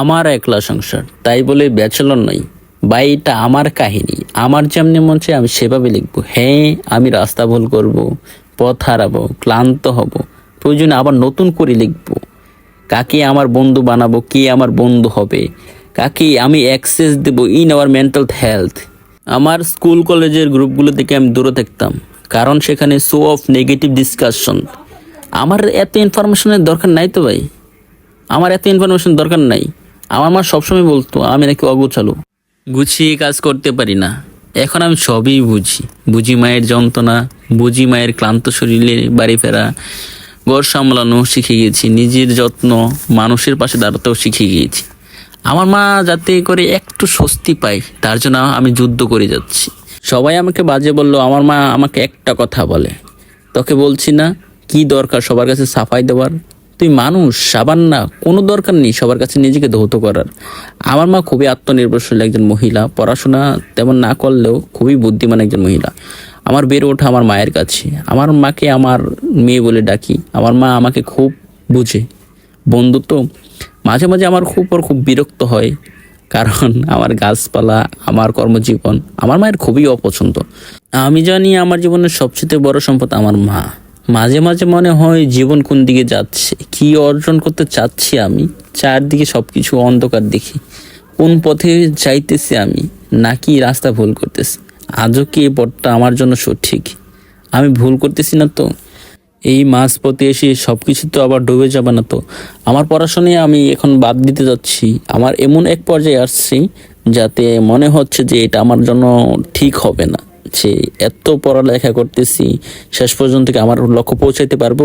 আমার একলা সংসার, তাই বলে ব্যাচেলর নই। ভাই, এটা আমার কাহিনী। আমার যেমনি মন চায় আমি সেভাবে লিখব। হ্যাঁ আমি রাস্তা ভুল করব, পথ হারাবো, ক্লান্ত হব। প্রয়োজনে আবার নতুন করে লিখব। কাকে আমার বন্ধু বানাবো, কে আমার বন্ধু হবে? কাকে আমি অ্যাক্সেস দেব ইন আওয়ার মেন্টাল হেলথ আমার স্কুল কলেজের গ্রুপগুলো থেকে আমি দূরে থাকতাম, কারণ সেখানে শো অফ নেগেটিভ ডিসকাশন আমার এত ইনফরমেশনের দরকার নাই তো ভাই? আমার এত ইনফরমেশন দরকার নাই। আমার মা সবসময় বলতো, আমি নাকি অগোছালো। গুছিয়ে কাজ করতে পারি না। এখন আমি সবই বুঝি। বুঝি মায়ের যন্ত্রণা, বুঝি মায়ের ক্লান্ত শরীরে বাড়ি ফেরা, ঘর সামলানো শিখে গিয়েছি, নিজের যত্ন মানুষের পাশে দাঁড়াতেও শিখে গিয়েছি। আমার মা যাতে করে একটু স্বস্তি পায়, তার জন্য আমি যুদ্ধ করে যাচ্ছি। সবাই আমাকে বাজে বলল, আমার মা আমাকে একটা কথা বলে। তোকে বলছি না, কি দরকার সবার কাছে সাফাই দেওয়ার? তুই মানুষ, সাবান না, কোনো দরকার নেই সবার কাছে নিজেকে ধৌত করার। আমার মা খুবই আত্মনির্ভরশীল একজন মহিলা, পড়াশোনা তেমন না করলেও খুবই বুদ্ধিমান একজন মহিলা। আমার বেড়ে ওঠা আমার মায়ের কাছে। আমার মাকে আমার মেয়ে বলে ডাকি। আমার মা আমাকে খুব বুঝে। বন্ধুত্ব মাঝে মাঝে আমার খুব ওর খুব বিরক্ত হয়, কারণ আমার গাছপালা, আমার কর্মজীবন, আমার মায়ের খুবই অপছন্দ। আমি জানি আমার জীবনের সবচেয়ে বড় সম্পদ আমার মা। মাঝে মাঝে মনে হয় জীবন কোন দিকে যাচ্ছে, কি অর্জন করতে চাচ্ছি আমি, চারদিকে সব কিছু অন্ধকার দেখি, কোন পথে যাইতেছি আমি, নাকি রাস্তা ভুল করতেছি, আজও কি এই পথটা আমার জন্য সঠিক? আমি ভুল করতেছি না তো? এই মাঝ পথে এসে সব কিছু তো আবার ডুবে যাবে না তো? আমার পড়াশোনায় আমি এখন বাদ দিতে যাচ্ছি, আমার এমন এক পর্যায়ে আসছি যাতে মনে হচ্ছে যে এটা আমার জন্য ঠিক হবে না। যে এত পড়ালেখা করতেছি শেষ পর্যন্ত কি আমার লক্ষ্য পৌঁছাইতে পারব?